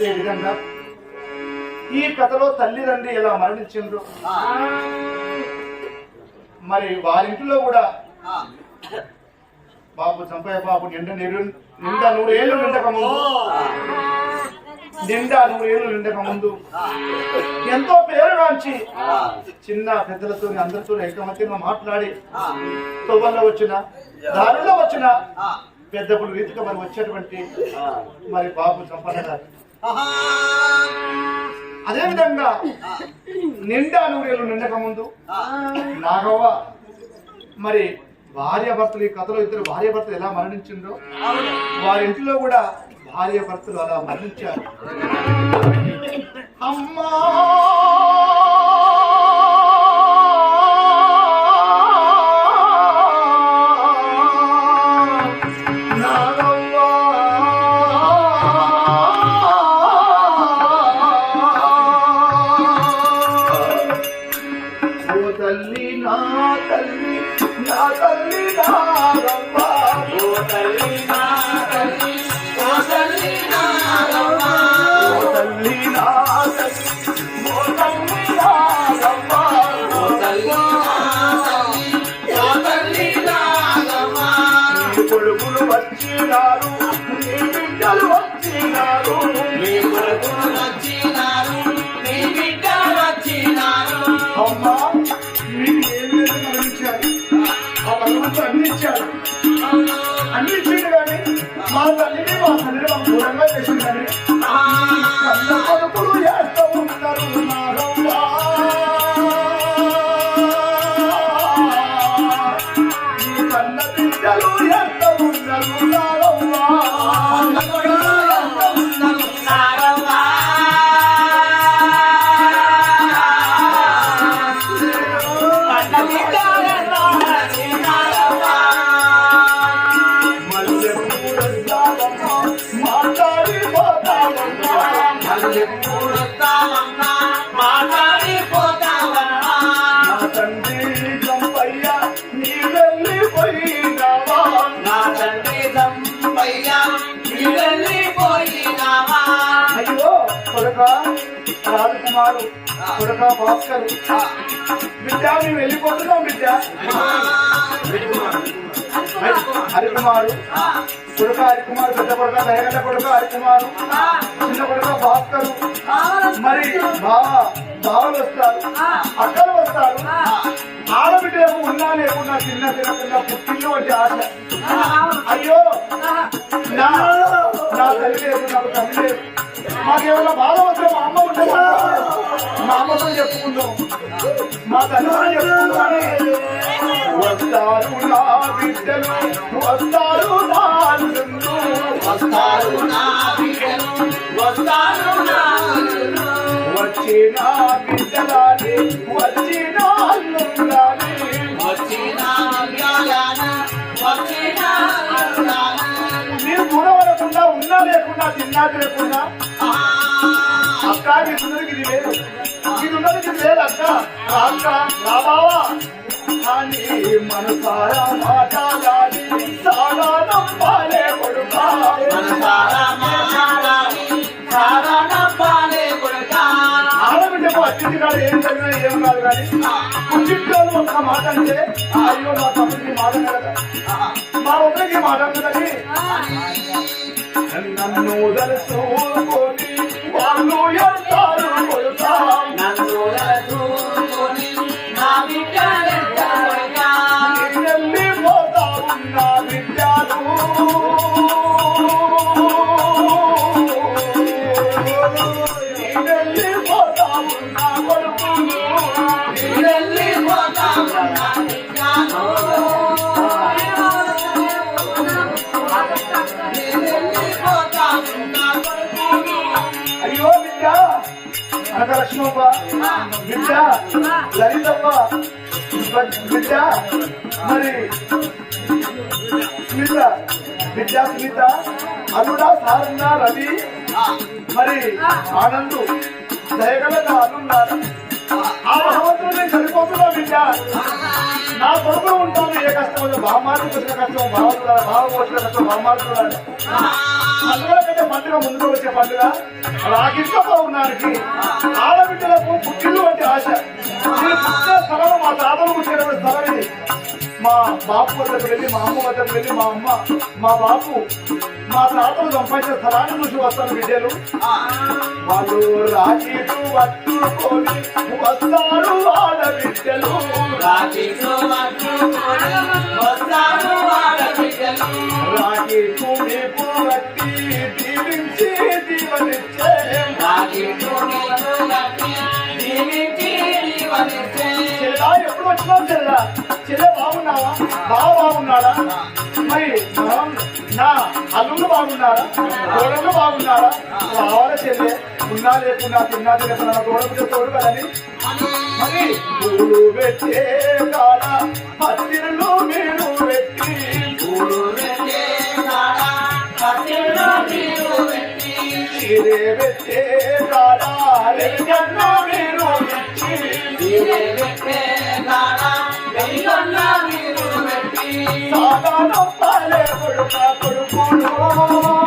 అదే విధంగా? ఈ కథలో తల్లిదండ్రి ఎలా మరణించిండ్రు? మరి వారింటిలో కూడా బాబు చంపయ్య బాబు నిండా నిరు నిండా నూరేళ్ళు నిండక ముందు నిండా నూరేళ్ళు నిండక ముందు ఎంతో పేరుగాంచి చిన్న పెద్దలతో అందరితో ఏకమత్యంగా మాట్లాడి తొవ్వల్లో వచ్చిన దారిలో వచ్చిన పెద్దప్పుడు రీతిగా మరి వచ్చేటువంటి మరి బాబు చంపన్న గారు అదే విధంగా నిండా నూరేళ్ళు నిండక ముందు నాగవ్వ మరి భార్య భర్తలు ఈ కథలో ఇద్దరు భార్య భర్తలు ఎలా మరణించిందో వారి ఇంటిలో కూడా భార్య భర్తలు అలా మరణించారు. అమ్మా! నా తల్లి నా తల్లి నాగవ్వ ఓ తల్లి నా తల్లి ఓ తల్లి నాగవ్వ ఓ తల్లి నా తల్లి ఓ తల్లి నాగవ్వ ఓ తల్లి ఓ తల్లి నాగవ్వ నీ కొడుకులు వచ్చినారు నీ బిడ్డలు వచ్చినారు. నీ కొడుకులు వచ్చినారు నీ బిడ్డలు వచ్చినారు. అమ్మా భగవంతుడు అన్ని ఇచ్చాడు అన్ని ఇచ్చిండు కానీ మా తల్లిని మా తల్లిని మాకు దూరంగా చేసింది కానీ కన్న కొడుకులు కొడక రాజకుమారు కొడక భాస్కర్. బిడ్డ మేము వెళ్ళిపోతున్నాం బిడ్డ హరికుమారు. కొడుక హరికుమారు పెద్ద కొడుక దయగడ్డ కొడుక హరికుమారు చిన్న కొడుక భాస్కరు. మరి బావ బావలు వస్తారు. అక్కలు వస్తారు. ఆడబిడ్డలకు ఉన్నా లేకున్నా చిన్న తినకుండా పుట్టిల్లు వచ్చే ఆశ. అయ్యో! నా నా తల్లి లేదు నాకు తల్లి లేదు. మాకేమైనా బాధ వస్తే మా అమ్మ ఉంటే మాట్లాడలేదు. మా అమ్మతో చెప్పుకుందాం మా తల్లితో చెప్పుకుందామని వస్తారు నా బిడ్డలు వస్తారు నా. వస్తారు నా బిడ్డలు వస్తారు నా. వచ్చిన బిడ్డలాని వచ్చిన అల్లుళ్ళని దూరపడకుండా ఉన్నా లేకుండా తిన్నా లేకుండా అక్క ఇది ఉన్నది ఇది లేదు. ఇది ఉన్నది ఇది లేదు అక్క. అక్క రా బావా. అని మనసారా మాట్లాడాలి సారా నమ్మాలే కొడుకా. ఆడబిడ్డకు అతిథి కాదు ఏం జరిగినా ఏం కాదు కానీ మాట అంటే అయ్యో మా తమ్ముడికి మాట కదా మా ఒక్కరికి మాట నన్ను తెలుసుకొని వాళ్ళు ఎంతారు కొడుకా వెళ్ళి పోతా ఉన్న విద్యాలు. వెళ్ళి పోతా ఉన్న కొడుకులు వెళ్ళి పోతా అయ్యో లక్ష్మమ్మ బిడ్డ లలితమ్మ బిడ్డ మరి స్మిత బిడ్డ స్మిత అరుణ సారన్న రవి మరి ఆనందు దయగల అనున్నారు. ఆ భగవంతుడు నేను సరిపోతున్నా బిడ్డ. నా కొడుకు ఉంటాను ఏ కష్టం వచ్చి వచ్చిన కష్టం బావకు బావకు వచ్చిన కష్టం బామ్మార్కు పండుగల కంటే పండుగ ముందుకు వచ్చే పండుగ. రాకింట్లో ఉన్నానికి ఆడబిడ్డలకు పుట్టిల్లు వంటి ఆశ. స్థలం మా తాతలు పుట్టిన స్థలం ఇది మా బాపు వద్దకు వెళ్ళి మా అమ్మ వద్దకు వెళ్ళి మా అమ్మ మా బాపు మా తాతలు సంపాదించిన స్థలాన్ని చూసి వస్తాను బిడ్డలు. వాళ్ళు పట్టుకొని వస్తారు వాళ్ళ బిడ్డలు రాజీ వచ్చినావు చెల్లా చెల్లె బాగున్నావా? బావ బాగున్నాడా? మరి నా అల్లుళ్ళు బాగున్నారా గోడలు బాగున్నారా రావాల చెల్లె? ఉన్నా లేకున్నా తిన్నా లేకున్నా గోడకు తోడు కదని మరి పూలు పెట్టే కాడ పత్తిరలు మీరు పెట్టి. చీరే పెట్టే కాడ మీరు పెట్టి. సాధారణ పాలే కొడుక కొడుకును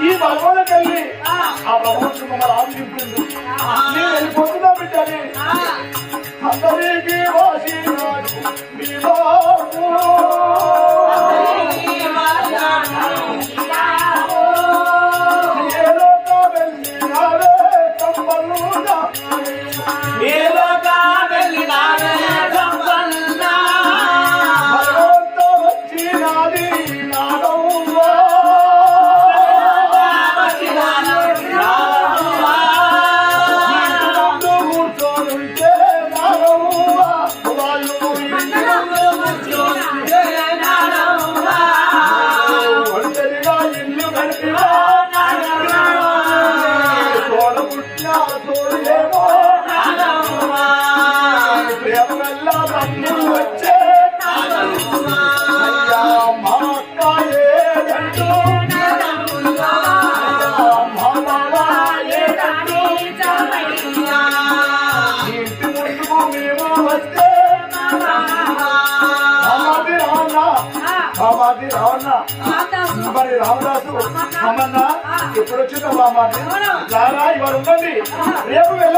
ఈ బలములకు వెళ్ళి ఆ. భగవంతుడు మమ్మల్ని ఆలోచించింది నేను వెళ్ళిపోతున్నా బిడ్డని. అందరికీ వాసినాడు మీ మరి రామదాసు అమ్మన్న ఎప్పుడు వచ్చిందో మామాది రారా ఇవాళ ఉండండి రేపు వెళ్ళండి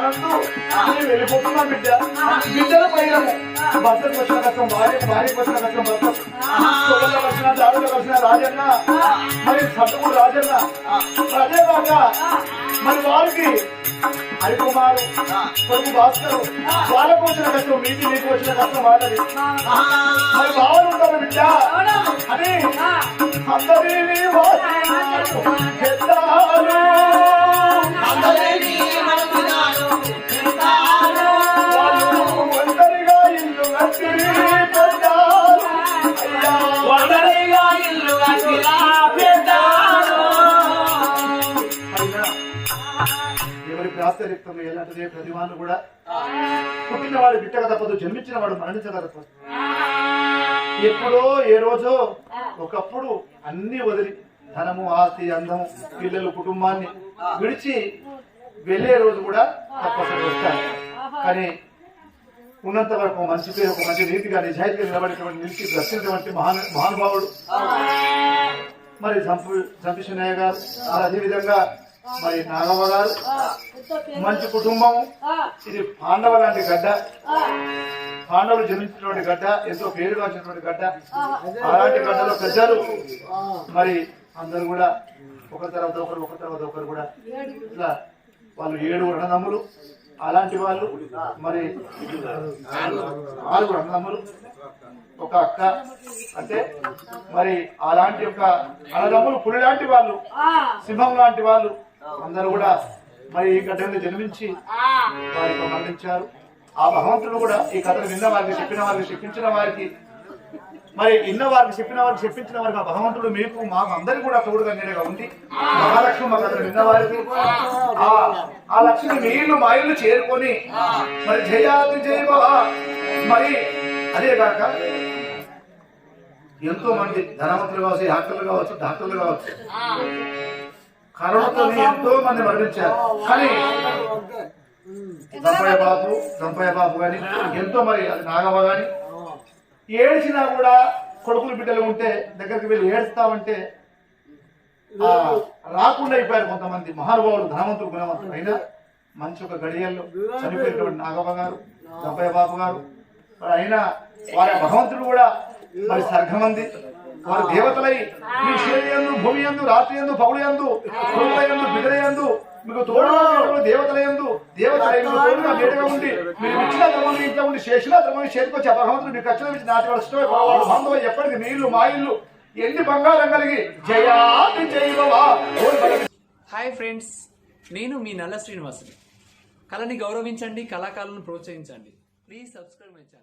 ఆనందు నేను వెళ్ళిపోతున్నా బిడ్డ. బిడ్డల పైనము భర్తకు వచ్చిన కష్టం భార్య భార్యకు వచ్చిన కష్టం భర్త సోదరులకు వచ్చిన దాడులకు వచ్చిన రాజన్న. మరి సట్టుకుడు రాజన్న. అదే కాక మరి వారికి హరికుమారు కొడుకు భాస్కరు వాళ్ళకు వచ్చిన కష్టం మీకు నీకు వచ్చిన కష్టం వాళ్ళది. మరి బావలు ఉంటారు బిడ్డ. అని అందరినీ. వాళ్ళు ఎవరి ప్రాస్తరిక్తం ఎలాంటిదే ప్రతివాను కూడా పుట్టిన వాడు బిట్టక తప్పదు జన్మించిన వాడు మరణించక తప్పదు ఎప్పుడో ఏ రోజో ఒకప్పుడు అన్ని వదిలి ధనము ఆస్తి అందము పిల్లలు కుటుంబాన్ని విడిచి వెళ్ళే రోజు కూడా తప్పసరి వస్తాయి కానీ ఉన్నంత వరకు మంచి పేరు ఒక మంచి నీతిగా నిజాయితీగా నిలబడేటువంటి నిలిచి దర్శించినటువంటి మహాను మహానుభావుడు. మరి సంపు సంపిషనయ్య గారు అదేవిధంగా మరి నాగమ్మ గారు మంచి కుటుంబం. ఇది పాండవ లాంటి గడ్డ. పాండవులు జన్మించినటువంటి గడ్డ ఎంతో పేరుగా వచ్చినటువంటి గడ్డ. అలాంటి గడ్డలో ప్రజలు మరి అందరూ కూడా ఒకరి తర్వాత ఒకరు ఒకరి తర్వాత ఒకరు కూడా ఇట్లా వాళ్ళు ఏడు అన్నదమ్ములు అలాంటి వాళ్ళు మరి ఆరుగురు అన్నదమ్ములు ఒక అక్క అంటే మరి అలాంటి ఒక అన్నదమ్ములు పులి లాంటి వాళ్ళు సింహం లాంటి వాళ్ళు అందరూ కూడా మరి ఈ గడ్డ జన్మించి వారికి మరణించారు. ఆ భగవంతుడు కూడా ఈ కథను విన్న వారికి చెప్పిన వారికి చెప్పించిన వారికి మరి ఇన్న వారికి చెప్పిన వారికి చెప్పించిన వారికి ఆ భగవంతుడు మీకు మాకు అందరికి కూడా తోడుగా నీడగా ఉంది మహాలక్ష్మి మా కథను విన్న వారికి ఆ లక్ష్మి నీళ్ళు మా ఇల్లు చేరుకొని మరి జయాది జయ మరి అదే కాక ఎంతో మంది ధనవంతులు కావచ్చు డాక్టర్లు కావచ్చు డాక్టర్లు కావచ్చు కరోనాతో ఎంతో మంది మరణించారు. కానీ దంపయ్య బాబు దంపయ్య బాబు గాని ఎంతో మరి అది నాగవ్వ గాని ఏడ్చినా కూడా కొడుకులు బిడ్డలు ఉంటే దగ్గరికి వెళ్ళి ఏడుస్తామంటే రాకుండా అయిపోయారు కొంతమంది మహానుభావులు ధనవంతులు గుణవంతులు. అయినా మంచి ఒక గడియల్లో చనిపోయినటువంటి నాగవ్వ గారు దంపయ్య బాబు గారు అయినా వారి భగవంతుడు కూడా మరి సర్గమంది వారి దేవతలై మీ శరీరందు భూమి ఎందు రాత్రి ఎందు పౌడు ఎందు ఎందు బిడ్డల ఎందు మీకు దేవుడు దేవతల ఎందు దేవతల తోడుగా ఉండి మీరు ఇచ్చిన ధర్మం ఇంట్లో ఉండి చేసిన ధర్మం చేతికొచ్చి ఆ భగవంతుడు మీకు ఖర్చులు ఇచ్చి నాటి బాంధవ ఎప్పటికి ఇల్లు మా ఇల్లు ఎన్ని బంగారం కలిగి జయాతి హాయ్ ఫ్రెండ్స్ నేను మీ నల్ల శ్రీనివాసుని. కళని గౌరవించండి కళాకారులను ప్రోత్సహించండి. Please subscribe my channel.